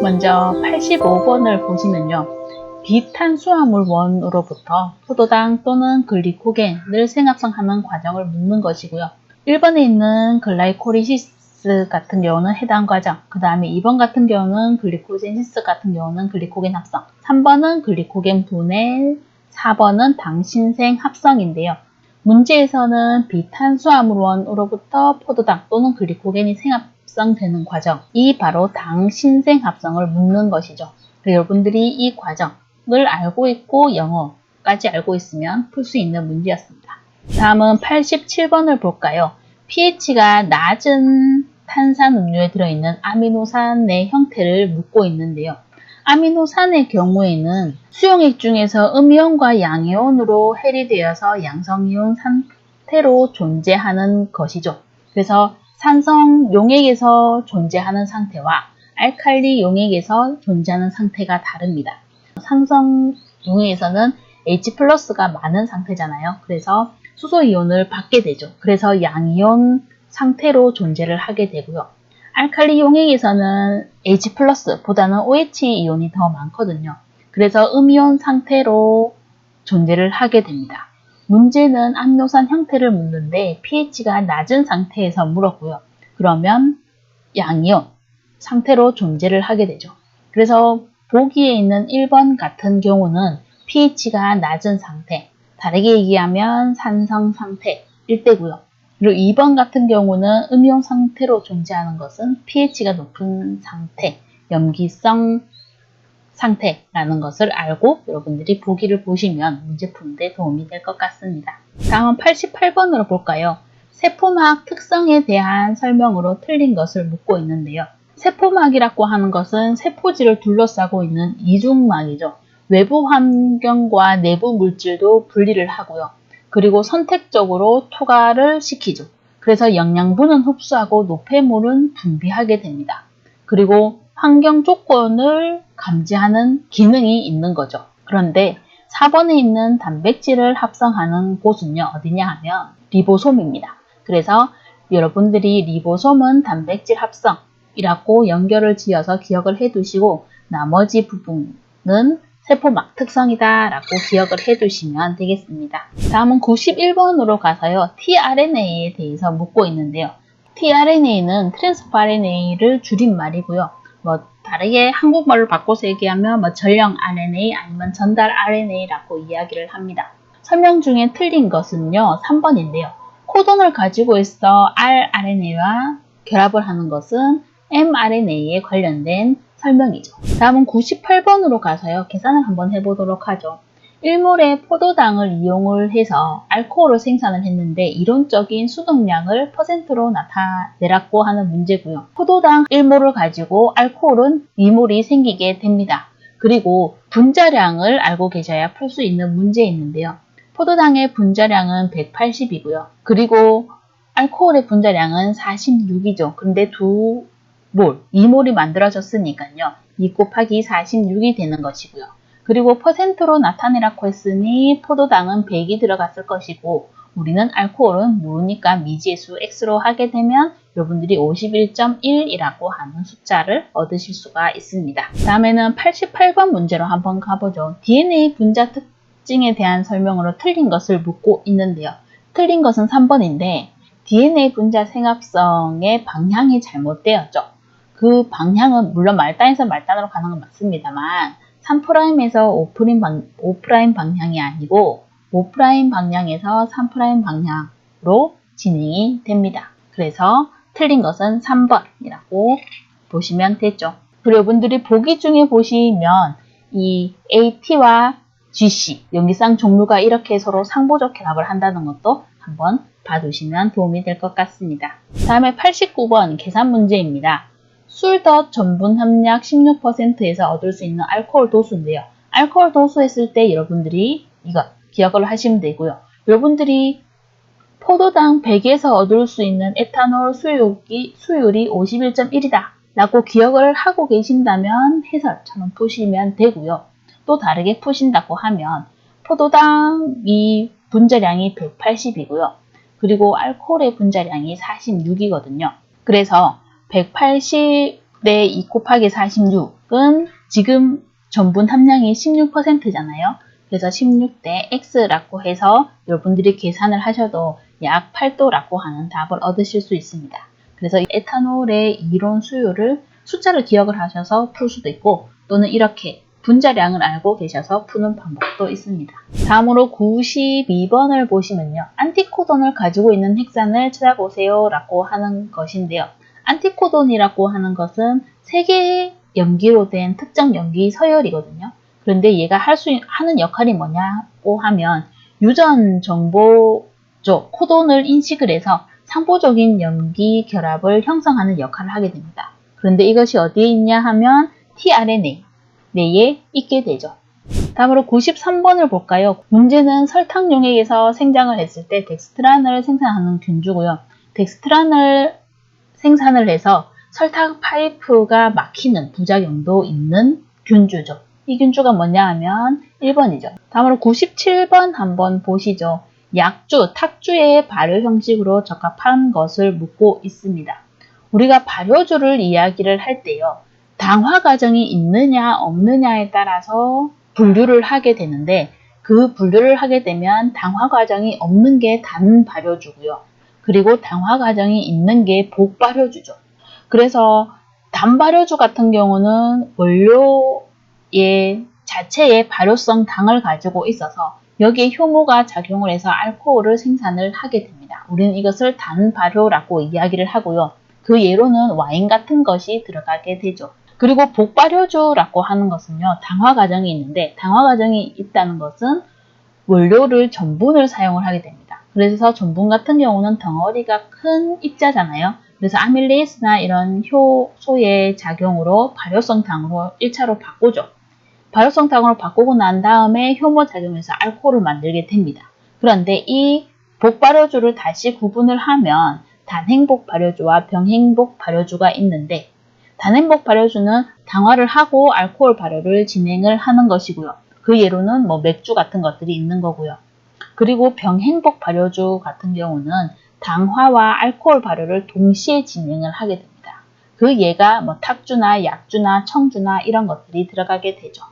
먼저 85번을 보시면요. 비탄수화물 원으로부터 포도당 또는 글리코겐을 생합성하는 과정을 묻는 것이고요. 1번에 있는 글라이코리시스 같은 경우는 해당 과정, 그 다음에 2번 같은 경우는 글리코제니스 같은 경우는 글리코겐 합성, 3번은 글리코겐 분해, 4번은 당신생 합성인데요. 문제에서는 비탄수화물 원으로부터 포도당 또는 글리코겐이 생합 성되는 과정, 이 바로 당 신생 합성을 묻는 것이죠. 여러분들이 이 과정을 알고 있고 영어까지 알고 있으면 풀 수 있는 문제였습니다. 다음은 87번을 볼까요? pH가 낮은 탄산 음료에 들어있는 아미노산의 형태를 묻고 있는데요. 아미노산의 경우에는 수용액 중에서 음이온과 양이온으로 해리되어서 양성이온 상태로 존재하는 것이죠. 그래서 산성 용액에서 존재하는 상태와 알칼리 용액에서 존재하는 상태가 다릅니다. 산성 용액에서는 H 플러스가 많은 상태잖아요. 그래서 수소 이온을 받게 되죠. 그래서 양이온 상태로 존재를 하게 되고요. 알칼리 용액에서는 H 플러스보다는 OH 이온이 더 많거든요. 그래서 음이온 상태로 존재를 하게 됩니다. 문제는 아미노산 형태를 묻는데 pH가 낮은 상태에서 물었고요. 그러면 양이온 상태로 존재를 하게 되죠. 그래서 보기에 있는 1번 같은 경우는 pH가 낮은 상태, 다르게 얘기하면 산성 상태일 때고요. 그리고 2번 같은 경우는 음이온 상태로 존재하는 것은 pH가 높은 상태, 염기성 상태라는 것을 알고 여러분들이 보기를 보시면 문제 푸는데 도움이 될 것 같습니다. 다음 88번으로 볼까요? 세포막 특성에 대한 설명으로 틀린 것을 묻고 있는데요. 세포막이라고 하는 것은 세포질을 둘러싸고 있는 이중막이죠. 외부 환경과 내부 물질도 분리를 하고요. 그리고 선택적으로 투과를 시키죠. 그래서 영양분은 흡수하고 노폐물은 분비하게 됩니다. 그리고 환경 조건을 감지하는 기능이 있는 거죠. 그런데 4번에 있는 단백질을 합성하는 곳은요, 어디냐 하면 리보솜입니다. 그래서 여러분들이 리보솜은 단백질 합성이라고 연결을 지어서 기억을 해 두시고 나머지 부분은 세포막 특성이다 라고 기억을 해 두시면 되겠습니다. 다음은 91번으로 가서요. tRNA에 대해서 묻고 있는데요. tRNA는 트랜스퍼 RNA를 줄임말이고요. 뭐 다르게 한국말로 바꿔서 얘기하면 뭐 전령 RNA 아니면 전달 RNA라고 이야기를 합니다. 설명 중에 틀린 것은요. 3번인데요. 코돈을 가지고 있어 rRNA와 결합을 하는 것은 mRNA에 관련된 설명이죠. 다음은 98번으로 가서요. 계산을 한번 해보도록 하죠. 1몰의 포도당을 이용을 해서 알코올을 생산을 했는데 이론적인 수동량을 퍼센트로 나타내라고 하는 문제고요. 포도당 1몰을 가지고 알코올은 2몰이 생기게 됩니다. 그리고 분자량을 알고 계셔야 풀 수 있는 문제 있는데요. 포도당의 분자량은 180이고요. 그리고 알코올의 분자량은 46이죠. 근데 두 몰, 2몰이 만들어졌으니까요. 2 곱하기 46이 되는 것이고요. 그리고 퍼센트로 나타내라고 했으니 포도당은 100이 들어갔을 것이고 우리는 알코올은 모르니까 미지수 x로 하게 되면 여러분들이 51.1이라고 하는 숫자를 얻으실 수가 있습니다. 다음에는 88번 문제로 한번 가보죠. DNA 분자 특징에 대한 설명으로 틀린 것을 묻고 있는데요. 틀린 것은 3번인데 DNA 분자 생합성의 방향이 잘못되었죠. 그 방향은 물론 말단에서 말단으로 가는 건 맞습니다만 3'에서 5', 방, 5' 방향이 아니고 5' 방향에서 3' 방향으로 진행이 됩니다. 그래서 틀린 것은 3번이라고 보시면 되죠. 그리고 여러분들이 보기 중에 보시면 이 AT와 GC, 염기쌍 종류가 이렇게 서로 상보적 결합을 한다는 것도 한번 봐두시면 도움이 될 것 같습니다. 다음에 89번 계산 문제입니다. 술덧 전분 함량 16%에서 얻을 수 있는 알코올 도수인데요. 알코올 도수 했을 때 여러분들이 이것 기억을 하시면 되고요. 여러분들이 포도당 100에서 얻을 수 있는 에탄올 수율이, 수율이 51.1이다 라고 기억을 하고 계신다면 해설처럼 푸시면 되고요. 또 다르게 푸신다고 하면 포도당 이 분자량이 180이고요. 그리고 알코올의 분자량이 46이거든요. 그래서 180대2 곱하기 46은 지금 전분 함량이 16%잖아요. 그래서 16대 X라고 해서 여러분들이 계산을 하셔도 약 8도라고 하는 답을 얻으실 수 있습니다. 그래서 에탄올의 이론 수요를 숫자를 기억을 하셔서 풀 수도 있고 또는 이렇게 분자량을 알고 계셔서 푸는 방법도 있습니다. 다음으로 92번을 보시면요. 안티코돈을 가지고 있는 핵산을 찾아보세요 라고 하는 것인데요. 안티코돈이라고 하는 것은 세 개의 염기로 된 특정 염기 서열이거든요. 그런데 얘가 할 수 하는 역할이 뭐냐고 하면 유전 정보죠 코돈을 인식을 해서 상보적인 염기 결합을 형성하는 역할을 하게 됩니다. 그런데 이것이 어디에 있냐 하면 tRNA 내에 있게 되죠. 다음으로 93번을 볼까요? 문제는 설탕 용액에서 생장을 했을 때 덱스트란을 생산하는 균주고요. 덱스트란을 생산을 해서 설탕 파이프가 막히는 부작용도 있는 균주죠. 이 균주가 뭐냐 하면 1번이죠. 다음으로 97번 한번 보시죠. 약주, 탁주의 발효 형식으로 적합한 것을 묻고 있습니다. 우리가 발효주를 이야기를 할 때요. 당화 과정이 있느냐 없느냐에 따라서 분류를 하게 되는데 그 분류를 하게 되면 당화 과정이 없는 게 단 발효주고요. 그리고 당화 과정이 있는 게 복발효주죠. 그래서 단발효주 같은 경우는 원료의 자체의 발효성 당을 가지고 있어서 여기에 효모가 작용을 해서 알코올을 생산을 하게 됩니다. 우리는 이것을 단발효라고 이야기를 하고요. 그 예로는 와인 같은 것이 들어가게 되죠. 그리고 복발효주라고 하는 것은요. 당화 과정이 있는데 당화 과정이 있다는 것은 원료를 전분을 사용을 하게 됩니다. 그래서 전분 같은 경우는 덩어리가 큰 입자잖아요. 그래서 아밀레이스나 이런 효소의 작용으로 발효성 당으로 1차로 바꾸죠. 발효성 당으로 바꾸고 난 다음에 효모 작용에서 알코올을 만들게 됩니다. 그런데 이 복발효주를 다시 구분을 하면 단행복 발효주와 병행복 발효주가 있는데 단행복 발효주는 당화를 하고 알코올 발효를 진행을 하는 것이고요. 그 예로는 뭐 맥주 같은 것들이 있는 거고요. 그리고 병행복 발효주 같은 경우는 당화와 알코올 발효를 동시에 진행을 하게 됩니다. 그 예가 뭐 탁주나 약주나 청주나 이런 것들이 들어가게 되죠.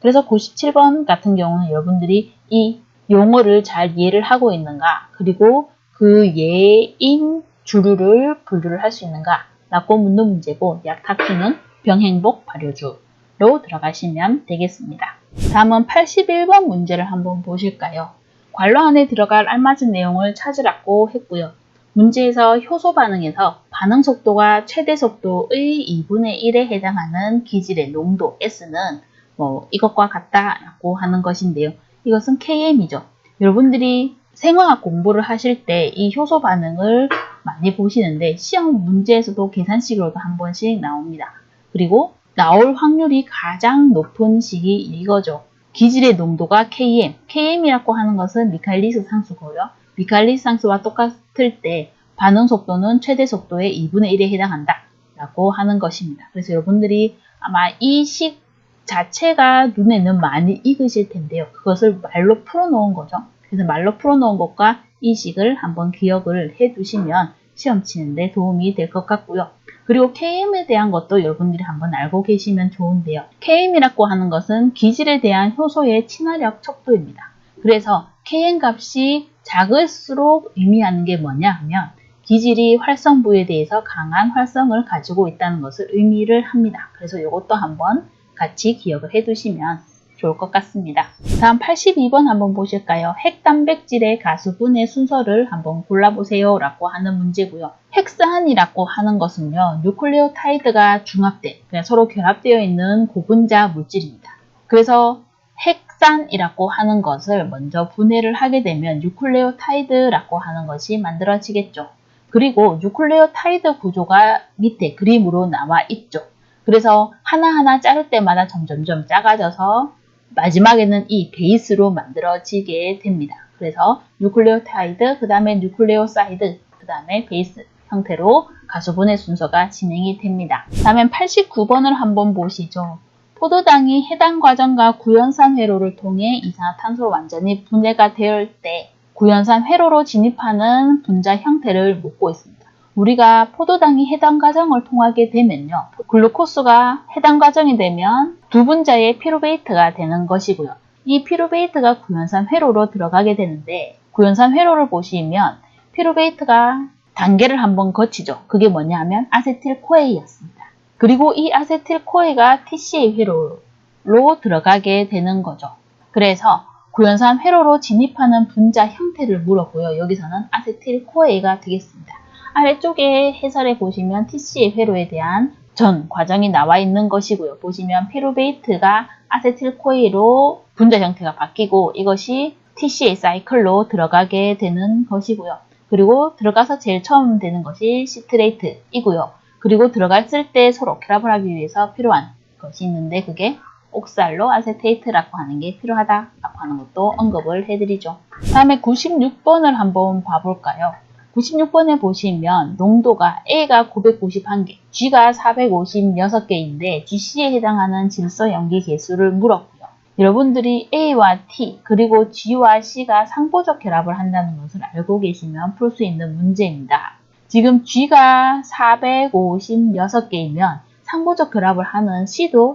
그래서 97번 같은 경우는 여러분들이 이 용어를 잘 이해를 하고 있는가 그리고 그 예인 주류를 분류를 할 수 있는가 라고 묻는 문제고 약탁주는 병행복 발효주로 들어가시면 되겠습니다. 다음은 81번 문제를 한번 보실까요? 관로 안에 들어갈 알맞은 내용을 찾으라고 했고요. 문제에서 효소 반응에서 반응 속도가 최대 속도의 2분의 1에 해당하는 기질의 농도 S는 뭐 이것과 같다라고 하는 것인데요. 이것은 KM이죠. 여러분들이 생화학 공부를 하실 때 이 효소 반응을 많이 보시는데 시험 문제에서도 계산식으로도 한 번씩 나옵니다. 그리고 나올 확률이 가장 높은 식이 이거죠. 기질의 농도가 KM. KM이라고 하는 것은 미칼리스 상수고요. 미칼리스 상수와 똑같을 때 반응 속도는 최대 속도의 2분의 1에 해당한다. 라고 하는 것입니다. 그래서 여러분들이 아마 이 식 자체가 눈에는 많이 익으실 텐데요. 그것을 말로 풀어놓은 거죠. 그래서 말로 풀어놓은 것과 이 식을 한번 기억을 해 두시면 시험 치는데 도움이 될 것 같고요. 그리고 KM에 대한 것도 여러분들이 한번 알고 계시면 좋은데요. KM이라고 하는 것은 기질에 대한 효소의 친화력 척도입니다. 그래서 KM 값이 작을수록 의미하는 게 뭐냐 하면 기질이 활성 부에 대해서 강한 활성을 가지고 있다는 것을 의미를 합니다. 그래서 이것도 한번 같이 기억을 해 두시면 좋을 것 같습니다. 다음 82번 한번 보실까요? 핵단백질의 가수분해 순서를 한번 골라보세요 라고 하는 문제고요. 핵산이라고 하는 것은요. 뉴클레오타이드가 중합된, 서로 결합되어 있는 고분자 물질입니다. 그래서 핵산이라고 하는 것을 먼저 분해를 하게 되면 뉴클레오타이드라고 하는 것이 만들어지겠죠. 그리고 뉴클레오타이드 구조가 밑에 그림으로 나와 있죠. 그래서 하나하나 자를 때마다 점점점 작아져서 마지막에는 이 베이스로 만들어지게 됩니다. 그래서 뉴클레오타이드, 그 다음에 뉴클레오사이드, 그 다음에 베이스 형태로 가수분해 순서가 진행이 됩니다. 다음엔 89번을 한번 보시죠. 포도당이 해당 과정과 구연산 회로를 통해 이산화탄소로 완전히 분해가 될때 구연산 회로로 진입하는 분자 형태를 묻고 있습니다. 우리가 포도당이 해당 과정을 통하게 되면요. 글루코스가 해당 과정이 되면 두 분자의 피루베이트가 되는 것이고요. 이 피루베이트가 구연산 회로로 들어가게 되는데 구연산 회로를 보시면 피루베이트가 단계를 한번 거치죠. 그게 뭐냐 하면 아세틸코에이였습니다. 그리고 이 아세틸코에가 TCA 회로로 들어가게 되는 거죠. 그래서 구연산 회로로 진입하는 분자 형태를 물었고요. 여기서는 아세틸코에가 되겠습니다. 아래쪽에 해설에 보시면 TCA 회로에 대한 전 과정이 나와 있는 것이고요. 보시면 피루베이트가 아세틸코에로 분자 형태가 바뀌고 이것이 TCA 사이클로 들어가게 되는 것이고요. 그리고 들어가서 제일 처음 되는 것이 시트레이트이고요. 그리고 들어갔을 때 서로 결합을 하기 위해서 필요한 것이 있는데 그게 옥살로 아세테이트라고 하는 게 필요하다라고 하는 것도 언급을 해드리죠. 다음에 96번을 한번 봐볼까요? 96번에 보시면 농도가 A가 991개, G가 456개인데 GC에 해당하는 질소 염기 개수를 물었고요. 여러분들이 A와 T 그리고 G와 C가 상보적 결합을 한다는 것을 알고 계시면 풀 수 있는 문제입니다. 지금 G가 456개이면 상보적 결합을 하는 C도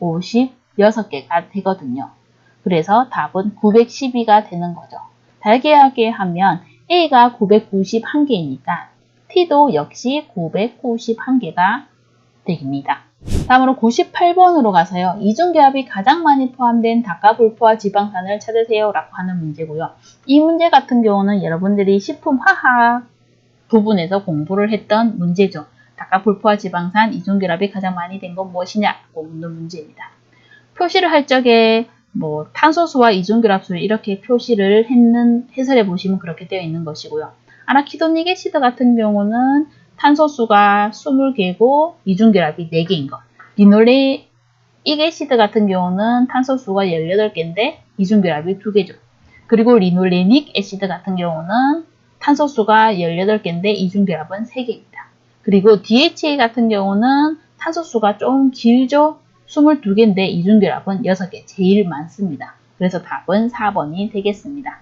456개가 되거든요. 그래서 답은 912가 되는 거죠. 달계하게 하면 A가 991개이니까 T도 역시 991개가 됩니다. 다음으로 98번으로 가서요. 이중결합이 가장 많이 포함된 닭가불포화 지방산을 찾으세요 라고 하는 문제고요. 이 문제 같은 경우는 여러분들이 식품화학 부분에서 공부를 했던 문제죠. 닭가불포화 지방산 이중결합이 가장 많이 된 건 무엇이냐고 묻는 문제입니다. 표시를 할 적에 뭐 탄소수와 이중결합수를 이렇게 표시를 했는 해설해 보시면 그렇게 되어 있는 것이고요. 아라키도닉 애시드 같은 경우는 탄소수가 20개고 이중결합이 4개인 것. 리놀레 이게시드 같은 경우는 탄소수가 18개인데 이중결합이 2개죠. 그리고 리놀레닉 애시드 같은 경우는 탄소수가 18개인데 이중결합은 3개입니다. 그리고 DHA 같은 경우는 탄소수가 좀 길죠? 22개인데 이중결합은 6개, 제일 많습니다. 그래서 답은 4번이 되겠습니다.